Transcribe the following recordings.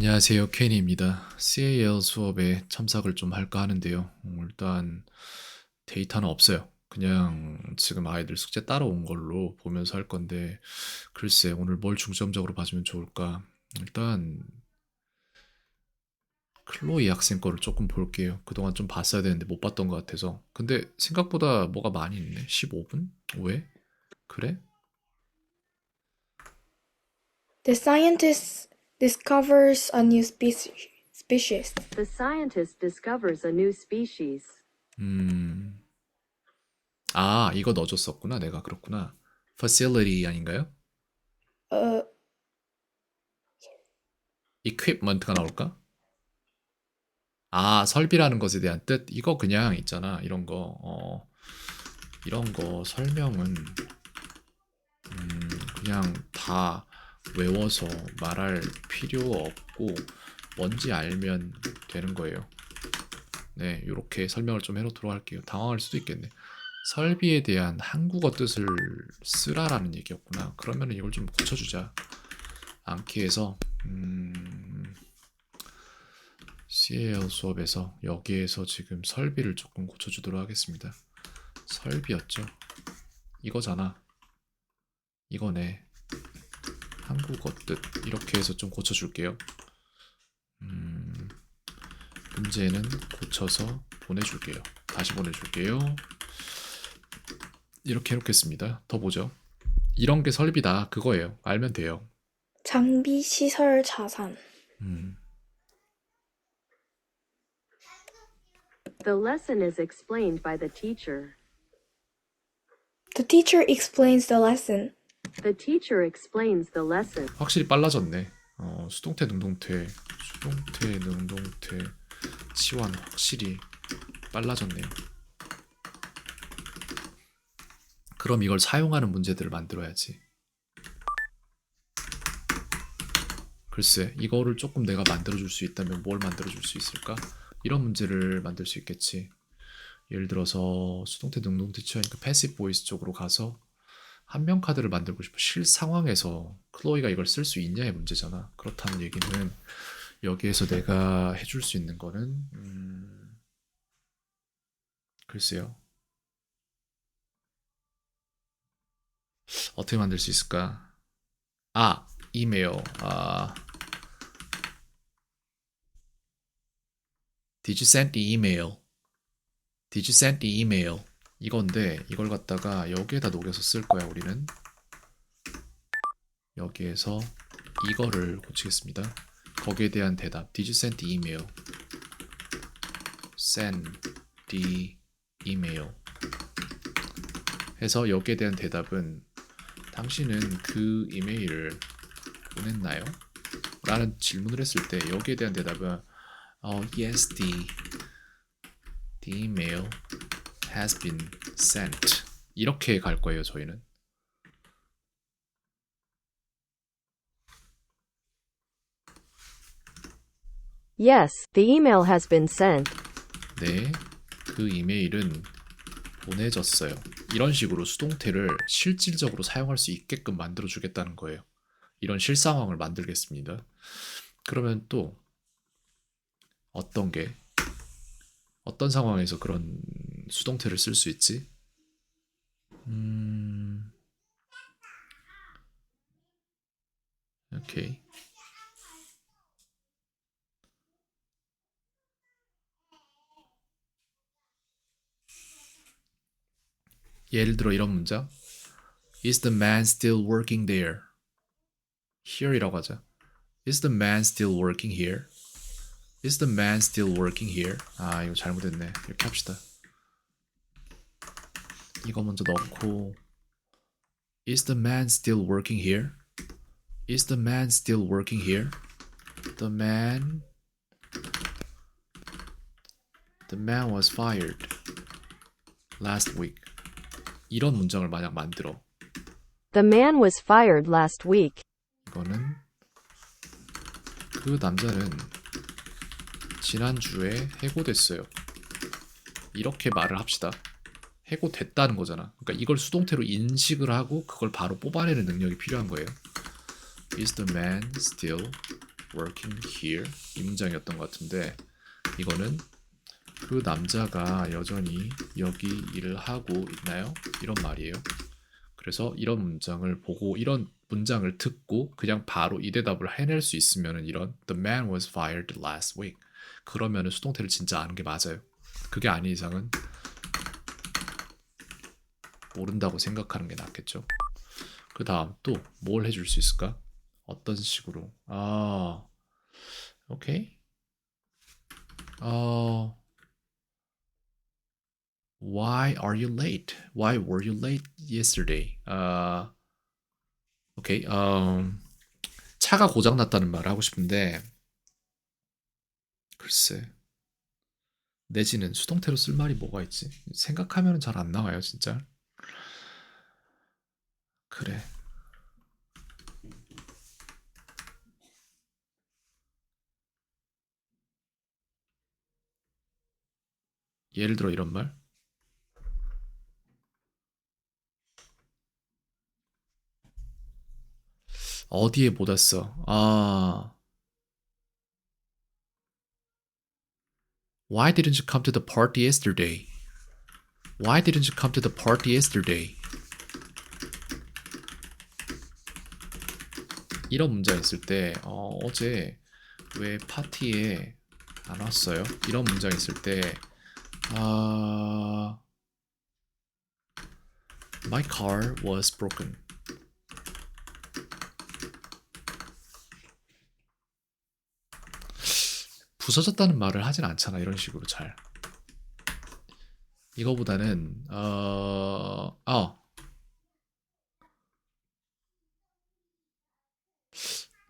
안녕하세요. 케니입니다. CAL 수업에 참석을 좀 할까 하는데요. 음, 일단 데이터는 없어요. 그냥 지금 아이들 숙제 따라온 걸로 보면서 할 건데 글쎄 오늘 뭘 중점적으로 봐주면 좋을까? 일단 클로이 학생 거를 조금 볼게요. 그동안 좀 봤어야 되는데 못 봤던 것 같아서. 근데 생각보다 뭐가 많이 있네. 15분? 왜? 그래? The scientist discovers a new species. species. The scientist discovers a new species. 음. 아, 이거 넣어줬었구나. 내가 그렇구나. facility 아닌가요? Uh, equipment가 나올까? 아, 설비라는 것에 대한 뜻? 이거 그냥 있잖아. 이런 거, 어, 이런 거 설명은, 음, 그냥 다 외워서 말할 필요 없고, 뭔지 알면 되는 거예요. 네, 이렇게 설명을 좀 해놓도록 할게요. 당황할 수도 있겠네. 설비에 대한 한국어 뜻을 쓰라라는 얘기였구나. 그러면 이걸 좀 고쳐주자. 않게 해서, 음, CAL 수업에서 여기에서 지금 설비를 조금 고쳐주도록 하겠습니다. 설비였죠. 이거잖아. 이거네. 한국어 뜻 이렇게 해서 좀 고쳐줄게요. 음, 문제는 고쳐서 보내줄게요. 다시 보내줄게요. 이렇게 해놓겠습니다. 더 보죠. 이런 게 설비다. 그거예요. 알면 돼요. 장비, 시설, 자산. 음, The lesson is explained by the teacher. The teacher explains the lesson. The teacher explains the lesson. 확실히 빨라졌네. 어, 수동태, 능동태, 수동태, 능동태, 치환 확실히 빨라졌네요. 그럼 이걸 사용하는 문제들을 만들어야지. 글쎄, 이거를 조금 내가 만들어줄 수 있다면 뭘 만들어줄 수 있을까? 이런 문제를 만들 수 있겠지. 예를 들어서 수동태, 능동태 치환이니까 패시브 보이스 쪽으로 가서 한 명 카드를 만들고 싶어. 실 상황에서 클로이가 이걸 쓸 수 있냐의 문제잖아. 그렇다는 얘기는 여기에서 내가 해줄 수 있는 거는 음, 글쎄요. 어떻게 만들 수 있을까? 아, 이메일. 아, Did you send the email? Did you send the email? 이건데 이걸 갖다가 여기에다 녹여서 쓸 거야 우리는. 여기에서 이거를 고치겠습니다. 거기에 대한 대답. Did you send the email? Send the email. 해서 여기에 대한 대답은 당신은 그 이메일을 보냈나요? 라는 질문을 했을 때 여기에 대한 대답은 어, yes the the email has been sent. 이렇게 갈 거예요, 저희는. Yes, the email has been sent. 네, 그 이메일은 보내졌어요. 이런 식으로 수동태를 실질적으로 사용할 수 있게끔 만들어 주겠다는 거예요. 이런 실상황을 만들겠습니다. 그러면 또 어떤 게 어떤 상황에서 그런 수동태를 쓸 수 있지? 음, 오케이. 예를 들어 이런 문장. Is the man still working there? Here이라고 하자. Is the man still working here? Is the man still working here? 아, 이거 잘못했네. 이렇게 합시다. 이거 먼저 넣고 Is the man still working here? Is the man still working here? The man The man was fired last week. 이런 문장을 만약 만들어. The man was fired last week. 이거는 그 남자는 지난주에 해고됐어요. 이렇게 말을 합시다. 해고됐다는 거잖아. 그러니까 이걸 수동태로 인식을 하고 그걸 바로 뽑아내는 능력이 필요한 거예요. Is the man still working here 이 문장이었던 것 같은데 이거는 그 남자가 여전히 여기 일을 하고 있나요? 이런 말이에요. 그래서 이런 문장을 보고 이런 문장을 듣고 그냥 바로 이 대답을 해낼 수 있으면은 이런 The man was fired last week 그러면은 수동태를 진짜 아는 게 맞아요. 그게 아닌 이상은 모른다고 생각하는 게 낫겠죠. 그 다음 또 뭘 해줄 수 있을까? 어떤 식으로? 아, 오케이. 어, Why are you late? Why were you late yesterday? 아, 오케이. 음, 차가 고장 났다는 말을 하고 싶은데 글쎄 내지는 수동태로 쓸 말이 뭐가 있지? 생각하면 잘 안 나와요, 진짜. 그래. 예를 들어 이런 말? 어디에 못 왔어? 아. Why didn't you come to the party yesterday? Why didn't you come to the party yesterday? 이런 문장 있을 때 어, 어제 왜 파티에 안 왔어요? 이런 문장 있을 때 아, My car was broken. 부서졌다는 말을 하진 않잖아 이런 식으로 잘 이거보다는 어, 어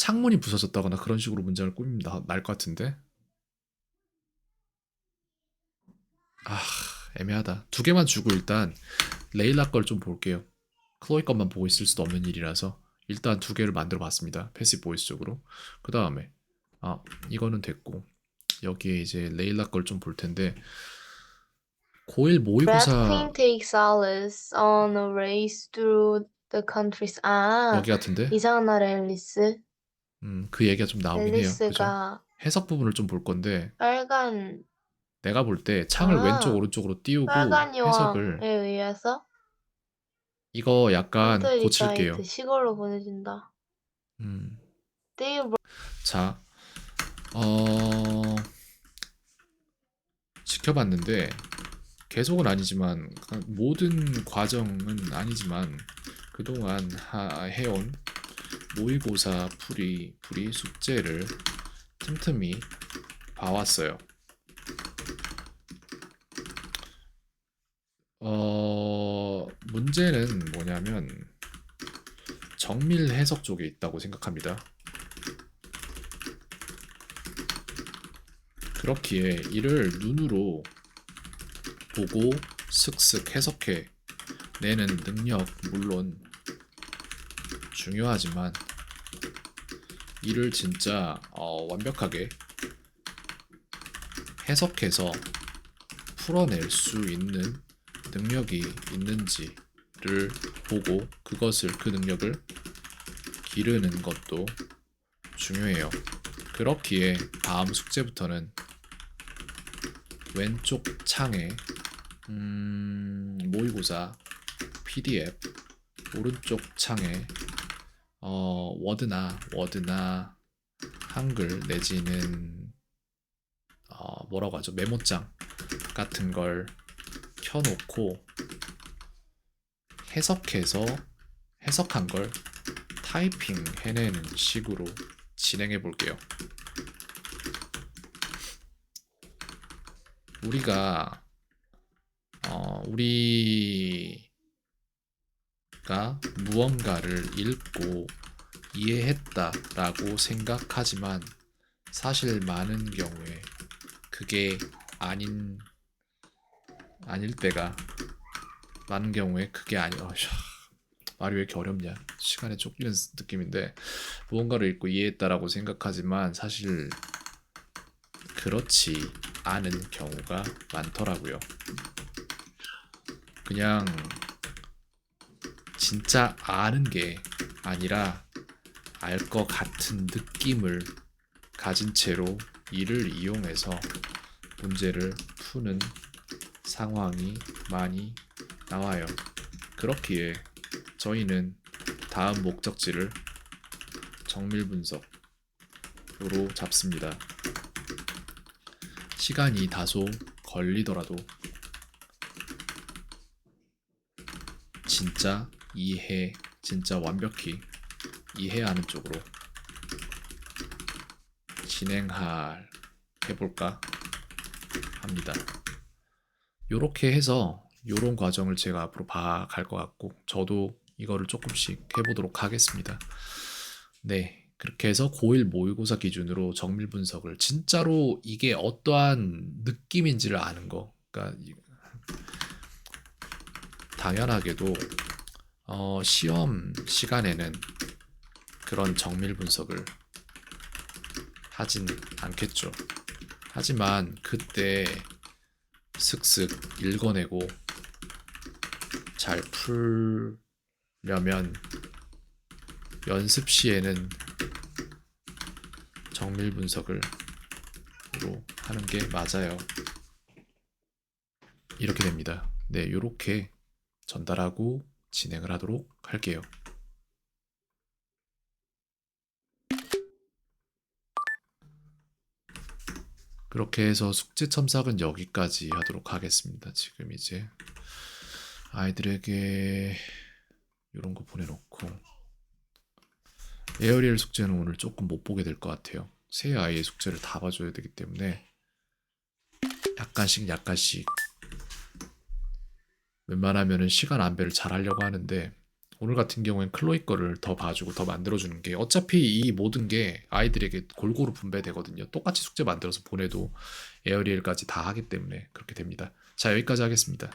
창문이 부서졌다거나 그런 식으로 문장을 꾸미면 날것 같은데? 아 애매하다. 두 개만 주고 일단 레일라 걸 좀 볼게요. 클로이 것만 보고 있을 수도 없는 일이라서 일단 두 개를 만들어 봤습니다. 패시브 보이스 쪽으로. 그 다음에 아 이거는 됐고. 여기에 이제 레일라 걸 좀 볼 텐데. 고1 모의고사 Brad takes Alice on a race through the countries. 아, 여기 같은데? 이상한 나라 앨리스. 음, 그 얘기가 좀 나오긴 해요 그죠? 앨리스가 해석 부분을 좀 볼 건데 빨간 내가 볼 때 창을 아, 왼쪽 오른쪽으로 띄우고 빨간 해석을 여왕에 의해서 이거 약간 고칠게요 시골로 보내준다. 음, They 자 어... 지켜봤는데 계속은 아니지만 모든 과정은 아니지만 그동안 하, 해온 모의고사 풀이 풀이 숙제를 틈틈이 봐왔어요. 어, 문제는 뭐냐면 정밀 해석 쪽에 있다고 생각합니다. 그렇기에 이를 눈으로 보고 슥슥 해석해 내는 능력 물론 중요하지만 이를 진짜 어, 완벽하게 해석해서 풀어낼 수 있는 능력이 있는지를 보고 그것을 그 능력을 기르는 것도 중요해요. 그렇기에 다음 숙제부터는 왼쪽 창에 음, 모의고사 PDF 오른쪽 창에 어, 워드나 워드나 한글 내지는 어, 뭐라고 하죠 메모장 같은 걸 켜놓고 해석해서 해석한 걸 타이핑 해내는 식으로 진행해 볼게요. 우리가 어, 우리 가 무언가를 읽고 이해했다라고 생각하지만 사실 많은 경우에 그게 아닌 아닐 때가 많은 경우에 그게 아니야. 어, 말이 왜 이렇게 어렵냐? 시간에 쫓기는 느낌인데 무언가를 읽고 이해했다라고 생각하지만 사실 그렇지 않은 경우가 많더라고요. 그냥 진짜 아는 게 아니라 알 것 같은 느낌을 가진 채로 이를 이용해서 문제를 푸는 상황이 많이 나와요. 그렇기에 저희는 다음 목적지를 정밀 분석으로 잡습니다. 시간이 다소 걸리더라도 진짜 이해, 진짜 완벽히 이해하는 쪽으로 진행할 해볼까 합니다. 요렇게 해서 요런 과정을 제가 앞으로 봐갈 것 같고 저도 이거를 조금씩 해보도록 하겠습니다. 네. 그렇게 해서 고1 모의고사 기준으로 정밀 분석을 진짜로 이게 어떠한 느낌인지를 아는 거. 그러니까 이- 당연하게도 어, 시험 시간에는 그런 정밀 분석을 하진 않겠죠. 하지만 그때 슥슥 읽어내고 잘 풀려면 연습 시에는 정밀 분석을 로 하는 게 맞아요. 이렇게 됩니다. 네, 이렇게 전달하고 진행을 하도록 할게요. 그렇게 해서 숙제 첨삭은 여기까지 하도록 하겠습니다. 지금 이제 아이들에게 이런 거 보내놓고 에어리얼 숙제는 오늘 조금 못 보게 될 것 같아요. 세 아이의 숙제를 다 봐줘야 되기 때문에 약간씩 약간씩 웬만하면은 시간 안배를 잘 하려고 하는데 오늘 같은 경우엔 클로이 거를 더 봐주고 더 만들어주는 게 어차피 이 모든 게 아이들에게 골고루 분배되거든요. 똑같이 숙제 만들어서 보내도 에어리얼까지 다 하기 때문에 그렇게 됩니다. 자 여기까지 하겠습니다.